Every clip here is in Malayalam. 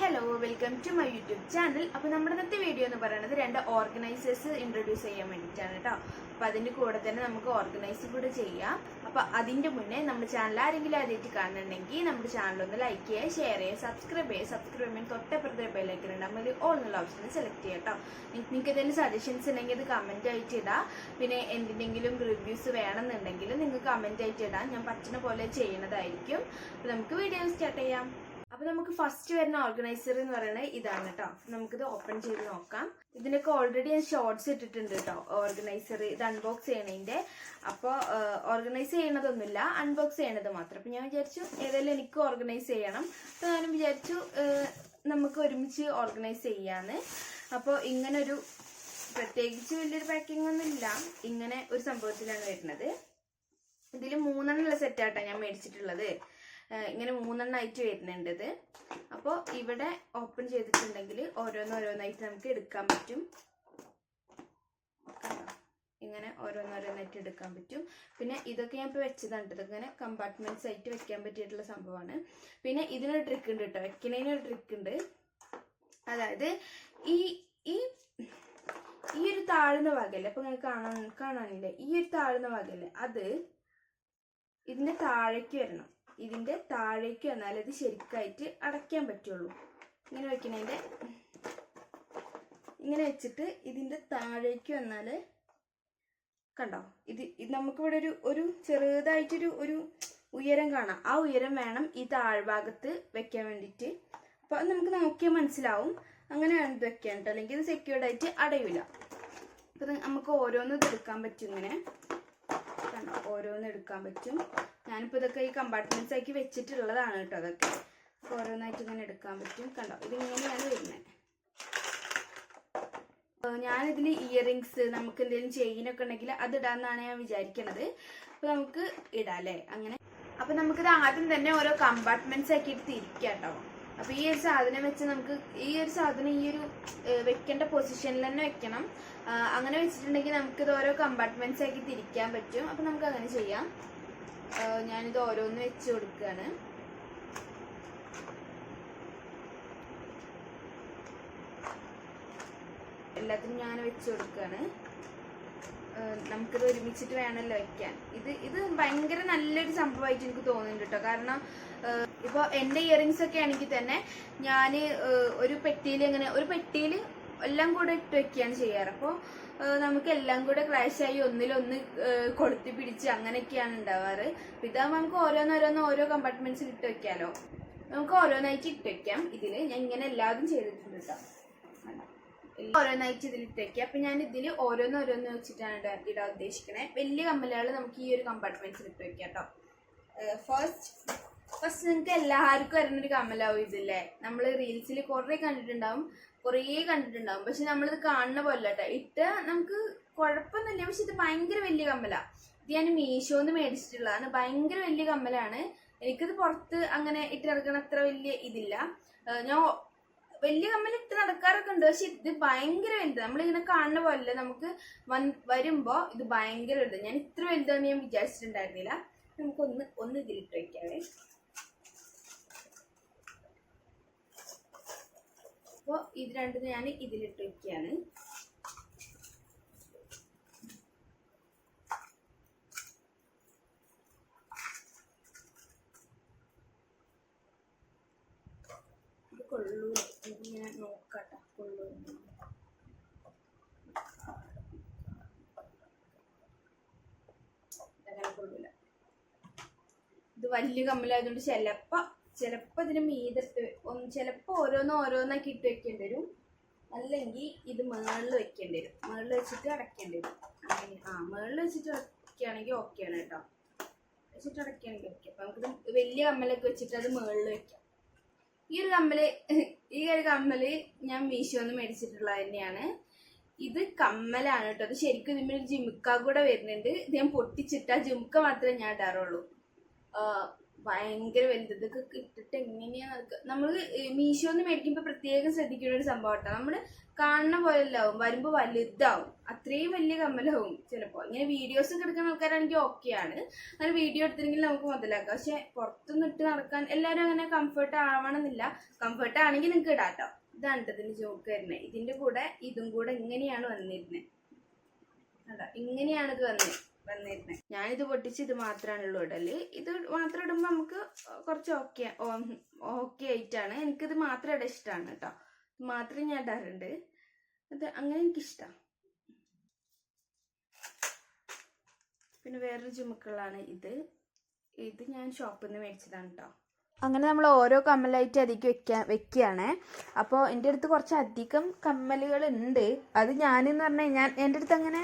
Hello welcome to my YouTube channel അപ്പോൾ നമ്മുടെ ഇന്നത്തെ വീഡിയോ എന്ന് പറയുന്നത് രണ്ട് ഓർഗനൈസേഴ്സ് ഇൻട്രൊഡ്യൂസ് ചെയ്യാൻ വേണ്ടിയിട്ടാണ് കേട്ടോ. അപ്പോൾ അതിന്റെ കൂടെ തന്നെ നമുക്ക് ഓർഗനൈസ് കൂടെ ചെയ്യാം. അപ്പോൾ അതിന്റെ മുന്നേ നമ്മുടെ ചാനൽ ആരെങ്കിലും ആദ്യമായിട്ട് കാണുന്നുണ്ടെങ്കിൽ നമ്മുടെ ചാനൽ ഒന്ന് ലൈക്ക് ചെയ്യുക ഷെയർ ചെയ്യുക സബ്സ്ക്രൈബ് ചെയ്യുക. സബ്സ്ക്രൈബ് ചെയ്യുമ്പോൾ തൊട്ടപ്പുറത്തെ ബെല്ലൈക്കൻ ഉണ്ടാകുമ്പോൾ അതിൽ ഓൾ എന്നുള്ള ഓപ്ഷൻ സെലക്ട് ചെയ്യാം കേട്ടോ. നിങ്ങൾക്ക് എന്തെങ്കിലും സജഷൻസ് ഉണ്ടെങ്കിൽ അത് കമന്റ് ആയിട്ട് ഇടാം. പിന്നെ എന്തിനെങ്കിലും റിവ്യൂസ് വേണമെന്നുണ്ടെങ്കിൽ നിങ്ങൾക്ക് കമന്റ് ആയിട്ട് ഇടാം. ഞാൻ പറ്റുന്ന പോലെ ചെയ്യുന്നതായിരിക്കും. അപ്പോൾ നമുക്ക് വീഡിയോ സ്റ്റാർട്ട് ചെയ്യാം. അപ്പൊ നമുക്ക് ഫസ്റ്റ് വരുന്ന ഓർഗനൈസർ എന്ന് പറയുന്നത് ഇതാണ് കേട്ടോ. നമുക്കിത് ഓപ്പൺ ചെയ്ത് നോക്കാം. ഇതിനൊക്കെ ഓൾറെഡി ഞാൻ ഷോർട്സ് ഇട്ടിട്ടുണ്ട് കേട്ടോ. ഓർഗനൈസർ ഇത് അൺബോക്സ് ചെയ്യണതിന്റെ. അപ്പോൾ ഓർഗനൈസ് ചെയ്യണതൊന്നുമില്ല. അൺബോക്സ് ചെയ്യണത് മാത്രം. അപ്പൊ ഞാൻ വിചാരിച്ചു ഏതായാലും എനിക്ക് ഓർഗനൈസ് ചെയ്യണം. അപ്പൊ ഞാനും വിചാരിച്ചു നമുക്ക് ഒരുമിച്ച് ഓർഗനൈസ് ചെയ്യാന്ന്. അപ്പോൾ ഇങ്ങനൊരു പ്രത്യേകിച്ച് വലിയൊരു പാക്കിംഗ് ഒന്നും ഇല്ല ഇങ്ങനെ ഒരു സംഭവത്തിലാണ് വരുന്നത്. ഇതിൽ മൂന്നെണ്ണമുള്ള സെറ്റാട്ടോ ഞാൻ മേടിച്ചിട്ടുള്ളത്. ഇങ്ങനെ മൂന്നെണ്ണമായിട്ട് വരുന്നുണ്ട് ഇത്. അപ്പോൾ ഇവിടെ ഓപ്പൺ ചെയ്തിട്ടുണ്ടെങ്കിൽ ഓരോന്നോരോന്നായിട്ട് നമുക്ക് എടുക്കാൻ പറ്റും. ഇങ്ങനെ ഓരോന്നോരോന്നായിട്ട് എടുക്കാൻ പറ്റും. പിന്നെ ഇതൊക്കെ ഞാൻ ഇപ്പോൾ വെച്ചതാണ് ട്ടോ. ഇങ്ങനെ കമ്പാർട്ട്മെന്റ്സ് ആയിട്ട് വെക്കാൻ പറ്റിയിട്ടുള്ള സംഭവമാണ്. പിന്നെ ഇതിനൊരു ട്രിക്ക് ഉണ്ട് കേട്ടോ വെക്കണതിനൊരു ട്രിക്ക് ഉണ്ട്. അതായത് ഈ ഈ ഈ ഒരു താഴ്ന്ന ഭാഗല്ലേ? അപ്പൊ നിങ്ങൾക്ക് കാണാൻ കാണാനില്ലേ? ഈ ഒരു താഴ്ന്ന ഭാഗല്ലേ? അത് ഇതിന്റെ താഴേക്ക് വരണം. ഇതിന്റെ താഴേക്ക് വന്നാൽ ഇത് ശരിക്കായിട്ട് അടയ്ക്കാൻ പറ്റുള്ളൂ. ഇങ്ങനെ വയ്ക്കണതിന്റെ ഇങ്ങനെ വെച്ചിട്ട് ഇതിന്റെ താഴേക്ക് വന്നാൽ കണ്ടോ? ഇത് ഇത് നമുക്കിവിടെ ഒരു ഒരു ചെറുതായിട്ടൊരു ഒരു ഉയരം കാണാം. ആ ഉയരം വേണം ഈ താഴ്ഭാഗത്ത് വെക്കാൻ വേണ്ടിയിട്ട്. അപ്പോൾ അത് നമുക്ക് നോക്കിയാൽ മനസ്സിലാവും. അങ്ങനെ വേണം ഇത് വെക്കാൻ കേട്ടോ അല്ലെങ്കിൽ ഇത് സെക്യൂർഡ് ആയിട്ട് അടയില്ല അപ്പം നമുക്ക് ഓരോന്ന് എടുക്കാൻ പറ്റും ഇങ്ങനെ. കണ്ടോ? ഓരോന്ന് എടുക്കാൻ പറ്റും. ഞാനിപ്പോൾ ഇതൊക്കെ ഈ കമ്പാർട്ട്മെന്റ്സ് ആക്കി വെച്ചിട്ടുള്ളതാണ് കേട്ടോ അതൊക്കെ. ഓരോന്നായിട്ട് ഇങ്ങനെ എടുക്കാൻ പറ്റും. കണ്ടോ? ഇതിങ്ങനെയാണ് വരുന്നത്. ഞാനിതിൽ ഇയറിങ്സ് നമുക്ക് എന്തെങ്കിലും ചെയിനൊക്കെ ഉണ്ടെങ്കിൽ അത് ഇടാന്നാണ് ഞാൻ വിചാരിക്കുന്നത് അപ്പോൾ നമുക്ക് ഇടാം അല്ലേ? അങ്ങനെ. അപ്പോൾ നമുക്കിത് ആദ്യം തന്നെ ഓരോ കമ്പാർട്ട്മെന്റ്സ് ആക്കിയിട്ട് തിരിക്കാം കേട്ടോ. അപ്പോൾ ഈ ഒരു സാധനം വെച്ച് നമുക്ക് ഈ ഒരു സാധനം ഈ ഒരു വെക്കേണ്ട പൊസിഷനിൽ തന്നെ വെക്കണം. അങ്ങനെ വെച്ചിട്ടുണ്ടെങ്കിൽ നമുക്കിത് ഓരോ കമ്പാർട്ട്മെന്റ്സ് ആക്കി തിരിക്കാൻ പറ്റും. അപ്പോൾ നമുക്ക് അങ്ങനെ ചെയ്യാം. ഞാനിത് ഓരോന്ന് വെച്ച് കൊടുക്കുകയാണ് എല്ലാത്തിനും ഞാൻ വെച്ച് കൊടുക്കുകയാണ് നമുക്കിത് ഒരുമിച്ചിട്ട് വേണമല്ലോ വയ്ക്കാൻ ഇത് ഇത് ഭയങ്കര നല്ലൊരു സംഭവമായിട്ട് എനിക്ക് തോന്നുന്നുണ്ട് കേട്ടോ. കാരണം ഇപ്പോൾ ഇപ്പൊ എന്റെ ഇയറിങ്സ് ഒക്കെ ആണെങ്കിൽ തന്നെ ഞാൻ ഒരു പെട്ടിയിൽ ഇങ്ങനെ ഒരു പെട്ടിയിൽ എല്ലാം കൂടെ ഇട്ട് വെക്കുകയാണ് ചെയ്യാറ്. അപ്പോൾ നമുക്ക് എല്ലാം കൂടെ ക്രാഷ് ആയി ഒന്നിലൊന്ന് കൊളുത്തി പിടിച്ച് അങ്ങനെയൊക്കെയാണ് ഉണ്ടാവാറ്. ഇതാകുമ്പോൾ നമുക്ക് ഓരോന്നോരോന്ന് ഓരോ കമ്പാർട്ട്മെന്റ്സിൽ ഇട്ട് വെക്കാലോ. നമുക്ക് ഓരോന്നായിട്ട് ഇട്ട് വെക്കാം. ഇതിൽ ഞാൻ ഇങ്ങനെ എല്ലാതും ചെയ്തിട്ടുണ്ട് കേട്ടോ ഓരോന്നായിട്ട് ഇതിൽ ഇട്ട് വെക്കുക. അപ്പൊ ഞാൻ ഇതിൽ ഓരോന്ന് ഓരോന്ന് വെച്ചിട്ടാണ് ഇടാ- ഇടാൻ ഉദ്ദേശിക്കുന്നത് വലിയ കമ്മലുകൾ നമുക്ക് ഈ ഒരു കമ്പാർട്ട്മെന്റ്സിൽ ഇട്ട് വെക്കാം കേട്ടോ ഫസ്റ്റ് ഫസ്റ്റ് നിങ്ങൾക്ക് എല്ലാവർക്കും വരുന്നൊരു കമ്മലാവും ഇതില്ലേ നമ്മൾ റീൽസിൽ കുറേ കണ്ടിട്ടുണ്ടാവും. കുറേ കണ്ടിട്ടുണ്ടാവും. പക്ഷെ നമ്മളിത് കാണുന്ന പോലെ കേട്ടോ ഇട്ട് നമുക്ക് കുഴപ്പമൊന്നുമില്ല പക്ഷെ ഇത് ഭയങ്കര വലിയ കമ്മല. ഇത് ഞാൻ മീഷോന്ന് മേടിച്ചിട്ടുള്ളതാണ്. ഭയങ്കര വലിയ കമ്മലാണ്. എനിക്കിത് പുറത്ത് അങ്ങനെ ഇട്ട് നടക്കണ അത്ര വലിയ ഇതില്ല. ഞാൻ വലിയ കമ്മൽ ഇട്ട് നടക്കാറൊക്കെ ഉണ്ട്. പക്ഷെ ഇത് ഭയങ്കര വലുത്. നമ്മളിങ്ങനെ കാണുന്ന പോലെ നമുക്ക് വൻ- ഇത് ഭയങ്കര വലുത്. ഞാൻ ഇത്ര വലുതാന്ന് ഞാൻ വിചാരിച്ചിട്ടുണ്ടായിരുന്നില്ല. നമുക്കൊന്ന് ഒന്ന് ഇതിലിട്ട് വെക്കാവേ. അപ്പോൾ ഇത് രണ്ടും ഞാൻ ഇതിലിട്ട് വയ്ക്കുകയാണ് ഇത് വലിയ കമ്മലായതുകൊണ്ട് ചിലപ്പോ ചിലപ്പോ ഇതിന് മീതിട്ട് ചിലപ്പോൾ ചിലപ്പോ ഓരോന്ന് ഓരോന്നാക്കി ഇട്ട് വെക്കേണ്ടി വരും. അല്ലെങ്കിൽ ഇത് മേളിൽ വെക്കേണ്ടി വരും. മേളിൽ വെച്ചിട്ട് അടയ്ക്കേണ്ടി വരും. ആ മേളിൽ വെച്ചിട്ട് അടയ്ക്കുകയാണെങ്കിൽ ആണ് കേട്ടോ. വെച്ചിട്ട് അടയ്ക്കുകയാണെങ്കിൽ ഓക്കെ അപ്പൊ നമുക്കിത് വലിയ കമ്മലൊക്കെ വെച്ചിട്ട് അത് മേളിൽ വെക്കാം. ഈ ഒരു കമ്മൽ ഈ ഒരു കമ്മൽ ഞാൻ മീഷോന്ന് മേടിച്ചിട്ടുള്ളത് തന്നെയാണ്. ഇത് കമ്മലാണ് കേട്ടോ. അത് ശരിക്കും ഇതിന്മേൽ ഒരു ജിമുക്ക കൂടെ വരുന്നുണ്ട്. ഇത് ഞാൻ പൊട്ടിച്ചിട്ട് ആ ജിമുക്ക മാത്രമേ ഞാൻ ഇടാറുള്ളൂ. ഭയങ്കര വലുത്. ഇതൊക്കെ ഇട്ടിട്ട് എങ്ങനെയാ നമ്മൾ മീഷോന്ന് മേടിക്കുമ്പോൾ പ്രത്യേകം ശ്രദ്ധിക്കേണ്ട ഒരു സംഭവം കേട്ടോ. നമ്മൾ കാണുന്ന പോലെല്ലാവും വരുമ്പോൾ വലുതാവും. അത്രയും വലിയ കമ്മലാവും ചിലപ്പോൾ ഇങ്ങനെ വീഡിയോസ് എടുക്കുന്ന ആൾക്കാരാണെങ്കിൽ ഓക്കെയാണ് അങ്ങനെ വീഡിയോ എടുത്തില്ലെങ്കിൽ നമുക്ക് മുതലാക്കാം. പക്ഷെ പുറത്തുനിന്ന് ഇട്ട് നടക്കാൻ എല്ലാവരും അങ്ങനെ കംഫർട്ട് ആവണമെന്നില്ല. കംഫർട്ട് ആണെങ്കിൽ നിങ്ങൾക്ക് ഇടാം കേട്ടോ ഇതാണ് ഇതിന് ജോക്ക് വരുന്നത് ഇതിന്റെ കൂടെ ഇതും കൂടെ ഇങ്ങനെയാണ് വന്നിരുന്നത് അതാ ഇങ്ങനെയാണ് ഇത് വന്ന് വന്നിരുന്നത് ഞാനിത് പൊട്ടിച്ച് ഇത് മാത്രമാണുള്ളൂ ഇടൽ. ഇത് മാത്രം ഇടുമ്പോൾ നമുക്ക് കുറച്ച് ഓക്കെ ഓക്കെ ആയിട്ടാണ്. എനിക്കിത് മാത്രം ഇട ഇഷ്ടമാണ് കേട്ടോ മാത്രം ഞാൻ ഇടാറുണ്ട്. അത് അങ്ങനെ എനിക്കിഷ്ടമാണ് പിന്നെ വേറൊരു ചുമക്കളാണ് ഇത്. ഇത് ഞാൻ ഷോപ്പിൽ നിന്ന് മേടിച്ചതാണ് കേട്ടോ അങ്ങനെ നമ്മൾ ഓരോ കമ്മലായിട്ട് അധികം വെക്കാൻ വെക്കുകയാണ് അപ്പോൾ എന്റെ അടുത്ത് കുറച്ച് അധികം കമ്മലുകൾ ഉണ്ട് അത് ഞാനെന്ന് പറഞ്ഞാൽ ഞാൻ എന്റെ അടുത്ത് അങ്ങനെ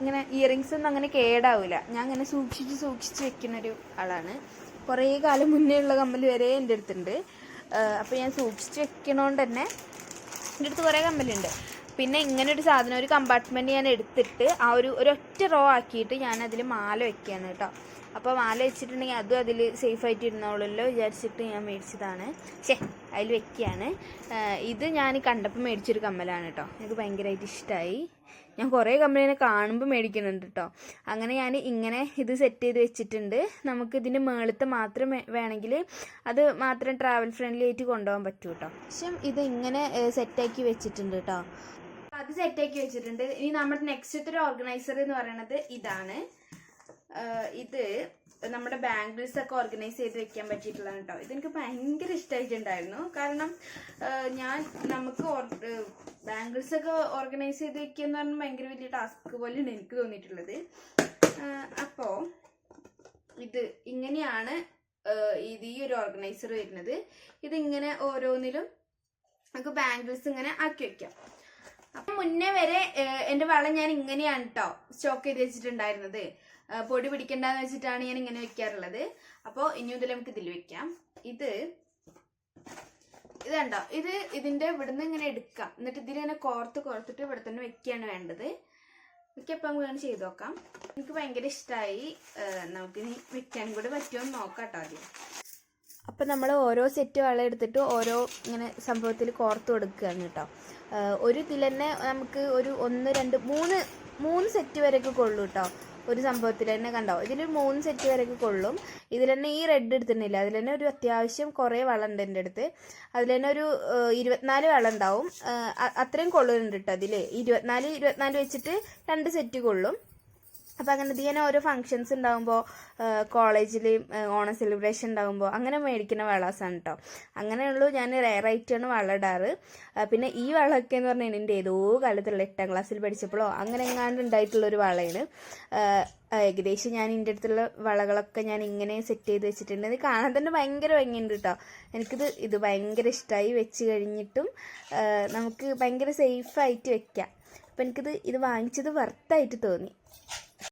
ഇങ്ങനെ ഇയറിങ്സ് ഒന്നും അങ്ങനെ കേടാവില്ല ഞാൻ അങ്ങനെ സൂക്ഷിച്ച് സൂക്ഷിച്ച് വെക്കുന്ന ഒരു ആളാണ്. കുറേ കാലം മുന്നേ ഉള്ള കമ്മൽ വരെ എന്റെ അടുത്തുണ്ട്. അപ്പോൾ ഞാൻ സൂക്ഷിച്ച് വെക്കണോണ്ട് തന്നെ എന്റെ അടുത്ത് കുറേ കമ്മലുണ്ട്. പിന്നെ ഇങ്ങനെ ഒരു സാധനം ഒരു കമ്പാർട്ട്മെന്റ് ഞാൻ എടുത്തിട്ട് ആ ഒരു ഒരൊറ്റ റോ ആക്കിയിട്ട് ഞാൻ അതിൽ മാല വെക്കുകയാണ് കേട്ടോ. അപ്പോൾ മാല വെച്ചിട്ടുണ്ടെങ്കിൽ അതും അതിൽ സേഫായിട്ട് ഇരുന്നോളല്ലോ വിചാരിച്ചിട്ട് ഞാൻ മേടിച്ചതാണ്. ശേ അതിൽ വെക്കുകയാണ് ഇത് ഞാൻ കണ്ടപ്പോൾ മേടിച്ചൊരു കമ്മലാണ് കേട്ടോ. എനിക്ക് ഭയങ്കരമായിട്ട് ഇഷ്ടമായി ഞാൻ കുറേ കമ്പനിനെ കാണുമ്പോൾ മേടിക്കുന്നുണ്ട് കേട്ടോ. അങ്ങനെ ഞാൻ ഇങ്ങനെ ഇത് സെറ്റ് ചെയ്ത് വെച്ചിട്ടുണ്ട്. നമുക്ക് ഇതിന്റെ മേളത്തെ മാത്രം വേണമെങ്കിൽ അത് മാത്രം ട്രാവൽ ഫ്രണ്ട്ലി ആയിട്ട് കൊണ്ടുപോകാൻ പറ്റൂ കേട്ടോ. പക്ഷേ ഇത് ഇങ്ങനെ സെറ്റാക്കി വെച്ചിട്ടുണ്ട് കേട്ടോ. അത് സെറ്റാക്കി വെച്ചിട്ടുണ്ട്. ഇനി നമ്മുടെ നെക്സ്റ്റ് ഒരു ഓർഗനൈസർ എന്ന് പറയുന്നത് ഇതാണ്. ഇത് നമ്മുടെ ബാംഗിൾസ് ഒക്കെ ഓർഗനൈസ് ചെയ്ത് വെക്കാൻ പറ്റിയിട്ടുള്ളതാണ് കേട്ടോ ഇതെനിക്ക് ഭയങ്കര ഇഷ്ടമായിട്ടുണ്ടായിരുന്നു കാരണം ഞാൻ നമുക്ക് ബാംഗിൾസ് ഒക്കെ ഓർഗനൈസ് ചെയ്ത് വെക്കുക എന്ന് പറഞ്ഞാൽ ഭയങ്കര വലിയ ടാസ്ക് പോലെയാണ് എനിക്ക് തോന്നിയിട്ടുള്ളത്. അപ്പോൾ ഇത് ഇങ്ങനെയാണ് ഇത് ഈ ഒരു ഓർഗനൈസർ വരുന്നത്. ഇതിങ്ങനെ ഓരോന്നിലും നമുക്ക് ബാംഗിൾസ് ഇങ്ങനെ ആക്കി വെക്കാം. അപ്പം മുന്നേ വരെ എന്റെ വള ഞാൻ ഇങ്ങനെയാണ് കേട്ടോ സ്റ്റോക്ക് ചെയ്ത് വെച്ചിട്ടുണ്ടായിരുന്നത്. പൊടി പിടിക്കണ്ടെന്ന് വെച്ചിട്ടാണ് ഞാൻ ഇങ്ങനെ വെക്കാറുള്ളത്. അപ്പോൾ ഇനി മുതൽ നമുക്ക് ഇതിൽ വെക്കാം. ഇത് ഇത് കണ്ടോ? ഇത് ഇതിന്റെ ഇവിടുന്ന് ഇങ്ങനെ എടുക്കാം. എന്നിട്ട് ഇതിലിങ്ങനെ കോർത്ത് കോർത്തിട്ട് ഇവിടെ തന്നെ വെക്കുകയാണ് വേണ്ടത്. അപ്പം വേണം ചെയ്ത് നോക്കാം. എനിക്ക് ഭയങ്കര ഇഷ്ടമായി നമുക്കിനി വെക്കാൻ കൂടെ പറ്റുമോ എന്ന് നോക്കാം കേട്ടോ ആദ്യം. അപ്പം നമ്മൾ ഓരോ സെറ്റ് വള എടുത്തിട്ട് ഓരോ ഇങ്ങനെ സംഭവത്തിൽ കോർത്ത് കൊടുക്കുകയാണ് കേട്ടോ ഒരു ഇതിൽ തന്നെ നമുക്ക് ഒരു ഒന്ന് രണ്ട് മൂന്ന് മൂന്ന് സെറ്റ് വരെയൊക്കെ കൊള്ളു കേട്ടോ ഒരു സംഭവത്തിൽ തന്നെ കണ്ടോ? ഇതിൽ മൂന്ന് സെറ്റ് വരെയൊക്കെ കൊള്ളും. ഇതിൽ തന്നെ ഈ റെഡ് എടുത്തിട്ടില്ല. അതിൽ തന്നെ ഒരു അത്യാവശ്യം കുറേ വളം ഉണ്ട് എന്റെ അടുത്ത്. അതിൽ തന്നെ ഒരു ഇരുപത്തിനാല് വളം ഉണ്ടാവും. അത്രയും കൊള്ളുന്നുണ്ട് കേട്ടോ അതിൽ ഇരുപത്തിനാല് ഇരുപത്തിനാല് വെച്ചിട്ട് രണ്ട് സെറ്റ് കൊള്ളും. അപ്പം അങ്ങനെ ഇങ്ങനെ ഓരോ ഫങ്ഷൻസ് ഉണ്ടാകുമ്പോൾ കോളേജിൽ ഓണം സെലിബ്രേഷൻ ഉണ്ടാകുമ്പോൾ അങ്ങനെ മേടിക്കുന്ന വളാസാണ് കേട്ടോ അങ്ങനെയുള്ളൂ ഞാൻ റെയറായിട്ടാണ് വള ഇടാറ് പിന്നെ ഈ വളമൊക്കെ എന്ന് പറഞ്ഞാൽ എന്റെ ഏതോ കാലത്തുള്ള എട്ടാം ക്ലാസ്സിൽ പഠിച്ചപ്പോഴോ അങ്ങനെ എങ്ങാണ്ട് ഉണ്ടായിട്ടുള്ളൊരു വളയാണ്. ആ, ആ, ഏകദേശം ഞാൻ എന്റെ അടുത്തുള്ള വളകളൊക്കെ ഞാൻ ഇങ്ങനെ സെറ്റ് ചെയ്ത് വെച്ചിട്ടുണ്ട്. ഇത് കാണാൻ തന്നെ ഭയങ്കര ഭംഗിയുണ്ട് കേട്ടോ എനിക്കിത് ഇത് ഭയങ്കര ഇഷ്ടമായി വെച്ച് കഴിഞ്ഞിട്ടും നമുക്ക് ഭയങ്കര സേഫായിട്ട് വെക്കാം. അപ്പം എനിക്കിത് ഇത് വാങ്ങിച്ചത് വർത്തായിട്ട് തോന്നി.